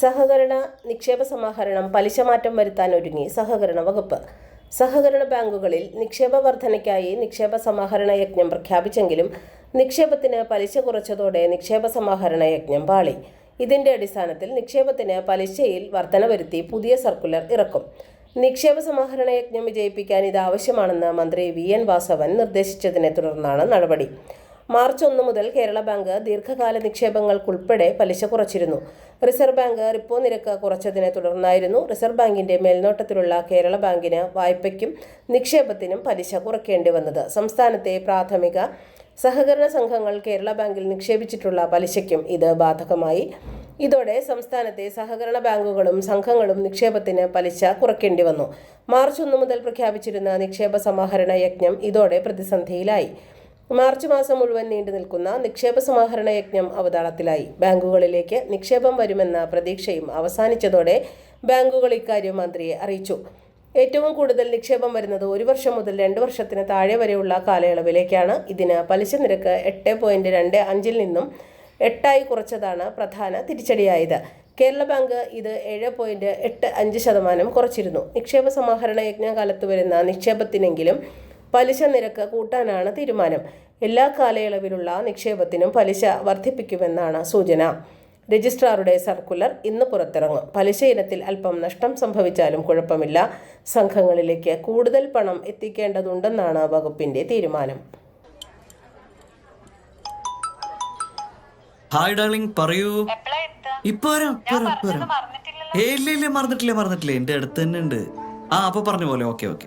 സഹകരണ നിക്ഷേപ സമാഹരണം പലിശ മാറ്റം വരുത്താൻ ഒരുങ്ങി സഹകരണ വകുപ്പ്. സഹകരണ ബാങ്കുകളിൽ നിക്ഷേപ വർധനയ്ക്കായി നിക്ഷേപ സമാഹരണ യജ്ഞം പ്രഖ്യാപിച്ചെങ്കിലും നിക്ഷേപത്തിന് പലിശ കുറച്ചതോടെ നിക്ഷേപ സമാഹരണ യജ്ഞം പാളി. ഇതിന്റെ അടിസ്ഥാനത്തിൽ നിക്ഷേപത്തിന് പലിശയിൽ വർധന വരുത്തി പുതിയ സർക്കുലർ ഇറക്കും. നിക്ഷേപ സമാഹരണ യജ്ഞം വിജയിപ്പിക്കാൻ ഇത് ആവശ്യമാണെന്ന് മന്ത്രി വി. എൻ. വാസവൻ നിർദ്ദേശിച്ചതിനെ തുടർന്നാണ് നടപടി. മാർച്ച് ഒന്ന് മുതൽ കേരള ബാങ്ക് ദീർഘകാല നിക്ഷേപങ്ങൾക്കുൾപ്പെടെ പലിശ കുറച്ചിരുന്നു. റിസർവ് ബാങ്ക് റിപ്പോ നിരക്ക് കുറച്ചതിനെ തുടർന്നായിരുന്നു. റിസർവ് ബാങ്കിന്റെ മേൽനോട്ടത്തിലുള്ള കേരള ബാങ്കിന് വായ്പയ്ക്കും നിക്ഷേപത്തിനും പലിശ കുറയ്ക്കേണ്ടി വന്നത്. സംസ്ഥാനത്തെ പ്രാഥമിക സഹകരണ സംഘങ്ങൾ കേരള ബാങ്കിൽ നിക്ഷേപിച്ചിട്ടുള്ള പലിശയ്ക്കും ഇത് ബാധകമായി. ഇതോടെ സംസ്ഥാനത്തെ സഹകരണ ബാങ്കുകളും സംഘങ്ങളും നിക്ഷേപത്തിന് പലിശ കുറയ്ക്കേണ്ടി വന്നു. മാർച്ച് ഒന്ന് മുതൽ പ്രഖ്യാപിച്ചിരുന്ന നിക്ഷേപ സമാഹരണ യജ്ഞം ഇതോടെ പ്രതിസന്ധിയിലായി. മാർച്ച് മാസം മുഴുവൻ നീണ്ടു നിൽക്കുന്ന നിക്ഷേപ സമാഹരണ യജ്ഞം അവതാളത്തിലായി. ബാങ്കുകളിലേക്ക് നിക്ഷേപം വരുമെന്ന പ്രതീക്ഷയും അവസാനിച്ചതോടെ ബാങ്കുകൾ ഇക്കാര്യം മന്ത്രിയെ അറിയിച്ചു. ഏറ്റവും കൂടുതൽ നിക്ഷേപം വരുന്നത് ഒരു വർഷം മുതൽ രണ്ട് വർഷത്തിന് താഴെ വരെയുള്ള കാലയളവിലേക്കാണ്. ഇതിന് പലിശ നിരക്ക് എട്ട് പോയിന്റ് രണ്ട് അഞ്ചിൽ നിന്നും എട്ടായി കുറച്ചതാണ് പ്രധാന തിരിച്ചടിയായത്. കേരള ബാങ്ക് ഇത് ഏഴ് പോയിന്റ് എട്ട് അഞ്ച് ശതമാനം കുറച്ചിരുന്നു. നിക്ഷേപ സമാഹരണ യജ്ഞകാലത്ത് വരുന്ന നിക്ഷേപത്തിനെങ്കിലും പലിശ നിരക്ക് കൂട്ടാനാണ് തീരുമാനം. എല്ലാ കാലയളവിലുള്ള നിക്ഷേപത്തിനും പലിശ വർദ്ധിപ്പിക്കുമെന്നാണ് സൂചന. രജിസ്ട്രാറുടെ സർക്കുലർ ഇന്ന് പുറത്തിറങ്ങും. പലിശ ഇനത്തിൽ അല്പം നഷ്ടം സംഭവിച്ചാലും കുഴപ്പമില്ല. സംഘങ്ങളിലേക്ക് കൂടുതൽ പണം എത്തിക്കേണ്ടതുണ്ടെന്നാണ് വകുപ്പിന്റെ തീരുമാനം. ഹായ് ഡാർലിംഗ് പറയൂ. ഇപ്പൊ ഇല്ല ഇല്ല. മറന്നിട്ടില്ല മറന്നിട്ടില്ല. എന്റെ അടുത്ത് തന്നെ ഉണ്ട്. ആ അപ്പൊ പറഞ്ഞ പോലെ. Okay okay.